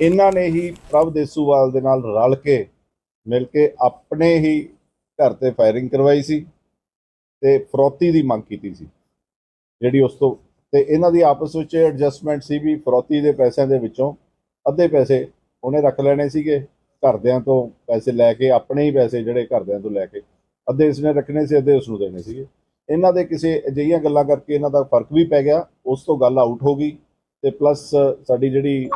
ਇਹਨਾਂ ਨੇ ਹੀ ਪ੍ਰਭ ਦੇਸੂਵਾਲ ਦੇ ਨਾਲ ਰਲ ਕੇ ਮਿਲ ਕੇ ਆਪਣੇ ਹੀ ਘਰ ਤੇ ਫਾਇਰਿੰਗ ਕਰਵਾਈ ਸੀ ਤੇ ਫਰੋਤੀ ਦੀ ਮੰਗ ਕੀਤੀ ਸੀ। ਜਿਹੜੀ ਉਸ ਤੋਂ ਤੇ ਇਹਨਾਂ ਦੀ ਆਪਸ ਵਿੱਚ ਐਡਜਸਟਮੈਂਟ ਸੀ ਵੀ ਫਰੋਤੀ ਦੇ ਪੈਸਿਆਂ ਦੇ ਵਿੱਚੋਂ ਅੱਧੇ ਪੈਸੇ ਉਹਨੇ ਰੱਖ ਲੈਣੇ ਸੀਗੇ, ਘਰਦਿਆਂ ਤੋਂ ਪੈਸੇ ਲੈ ਕੇ, ਆਪਣੇ ਹੀ ਪੈਸੇ ਜਿਹੜੇ ਘਰਦਿਆਂ ਤੋਂ ਲੈ ਕੇ ਅੱਧੇ ਇਸਨੇ ਰੱਖਣੇ ਸੀ, ਅੱਧੇ ਉਸ ਨੂੰ ਦੇਣੇ ਸੀਗੇ। ਇਹਨਾਂ ਦੇ ਕਿਸੇ ਅਜਿਹੀਆਂ ਗੱਲਾਂ ਕਰਕੇ ਇਹਨਾਂ ਦਾ ਫ਼ਰਕ ਵੀ ਪੈ ਗਿਆ, ਉਸ ਤੋਂ ਗੱਲ ਆਊਟ ਹੋ ਗਈ ਤੇ ਪਲੱਸ ਸਾਡੀ ਜਿਹੜੀ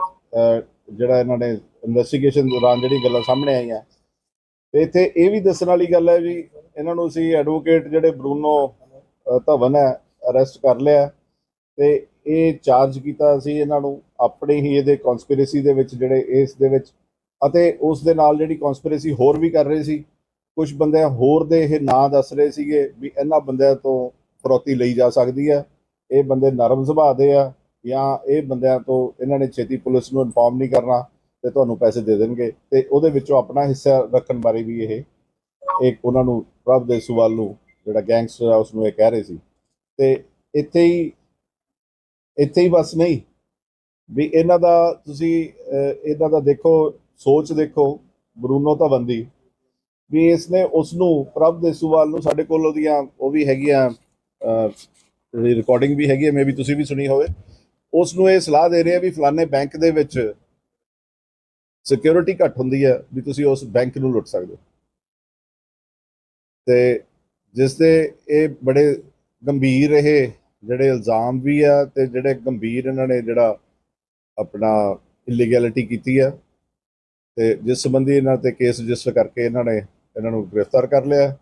ਜਿਹੜਾ ਇਹਨਾਂ ਨੇ ਇਨਵੈਸਟੀਗੇਸ਼ਨ ਦੌਰਾਨ ਜਿਹੜੀ ਗੱਲਾਂ ਸਾਹਮਣੇ ਆਈਆਂ। ਤੇ ਇੱਥੇ ਇਹ ਵੀ ਦੱਸਣ ਵਾਲੀ ਗੱਲ ਹੈ ਵੀ ਇਹਨਾਂ ਨੂੰ ਅਸੀਂ ਐਡਵੋਕੇਟ ਜਿਹੜੇ ਬਰੂਨੋ ਧਵਨ ਹੈ ਅਰੈਸਟ ਕਰ ਲਿਆ। ਤੇ ਇਹ ਚਾਰਜ ਕੀਤਾ ਸੀ ਇਹਨਾਂ ਨੂੰ ਆਪਣੇ ਹੀ ਇਹਦੇ ਕਨਸਪੀਰੇਸੀ ਦੇ ਵਿੱਚ, ਜਿਹੜੇ ਇਸ ਦੇ ਵਿੱਚ। ਅਤੇ ਉਸ ਦੇ ਨਾਲ ਜਿਹੜੀ ਕਨਸਪੀਰੇਸੀ ਹੋਰ ਵੀ ਕਰ ਰਹੇ ਸੀ। ਕੁਝ ਬੰਦੇ ਹੋਰ ਦੇ ਇਹ ਨਾਂ ਦੱਸ ਰਹੇ ਸੀਗੇ ਵੀ ਇਹਨਾਂ ਬੰਦਿਆਂ ਤੋਂ ਫਰੋਤੀ ਲਈ ਜਾ ਸਕਦੀ ਹੈ। ਇਹ ਬੰਦੇ ਨਰਮ ਸੁਭਾਅ ਦੇ ਆ। ਜਾਂ ਇਹ ਬੰਦਿਆਂ ਤੋਂ ਇਹਨਾਂ ਨੇ ਛੇਤੀ ਪੁਲਿਸ ਨੂੰ ਇਨਫਾਰਮ ਨਹੀਂ ਕਰਨਾ ਤੇ ਤੁਹਾਨੂੰ ਪੈਸੇ ਦੇ ਦੇਣਗੇ ਤੇ ਉਹਦੇ ਵਿੱਚੋਂ ਆਪਣਾ ਹਿੱਸਾ ਰੱਖਣ ਬਾਰੇ ਵੀ ਇਹ ਇੱਕ ਉਹਨਾਂ ਨੂੰ ਪ੍ਰਭ ਦੇ ਸੁਵਾਲ ਨੂੰ ਜਿਹੜਾ ਗੈਂਗਸਟਰ ਆ ਉਸ ਨੂੰ ਇਹ ਕਹਿ ਰਹੇ ਸੀ। ਤੇ ਇੱਥੇ ਹੀ ਇੱਥੇ ਹੀ ਬਸ ਨਹੀਂ ਵੀ ਇਹਨਾਂ ਦਾ ਤੁਸੀਂ ਇਹਨਾਂ ਦਾ ਦੇਖੋ ਸੋਚ ਦੇਖੋ ਬਰੂਨੋ ਧਵਨ ਦੀ ਵੀ ਇਸਨੇ ਉਸ ਨੂੰ ਪ੍ਰਭ ਦੇਸੂਵਾਲ ਨੂੰ ਸਾਡੇ ਕੋਲ ਉਹਦੀਆਂ ਉਹ ਵੀ ਹੈਗੀਆਂ ਅਹ, ਰਿਕਾਰਡਿੰਗ ਵੀ ਹੈਗੀ ਹੈ ਮੇਬੀ ਤੁਸੀਂ ਵੀ ਸੁਣੀ ਹੋਵੇ। ਉਸ ਨੂੰ ਇਹ ਸਲਾਹ ਦੇ ਰਿਹਾ ਵੀ ਫਲਾਣੇ ਬੈਂਕ ਦੇ ਵਿੱਚ ਸਿਕਿਉਰਿਟੀ ਘੱਟ ਹੁੰਦੀ ਹੈ ਵੀ ਤੁਸੀਂ ਉਸ ਬੈਂਕ ਨੂੰ ਲੁੱਟ ਸਕਦੇ ਹੋ। ਤੇ ਜਿਸ ਦੇ ਇਹ ਬੜੇ ਗੰਭੀਰ ਇਹ ਜਿਹੜੇ ਇਲਜ਼ਾਮ ਵੀ ਆ ਤੇ ਜਿਹੜੇ ਗੰਭੀਰ ਇਹਨਾਂ ਨੇ ਜਿਹੜਾ ਆਪਣਾ ਇਲੀਗੈਲਿਟੀ ਕੀਤੀ ਆ ਤੇ ਜਿਸ ਸੰਬੰਧੀ ਇਹਨਾਂ ਤੇ ਕੇਸ ਰਜਿਸਟਰ ਕਰਕੇ ਇਹਨਾਂ ਨੇ ਇਹਨਾਂ ਨੂੰ ਗ੍ਰਿਫਤਾਰ ਕਰ ਲਿਆ।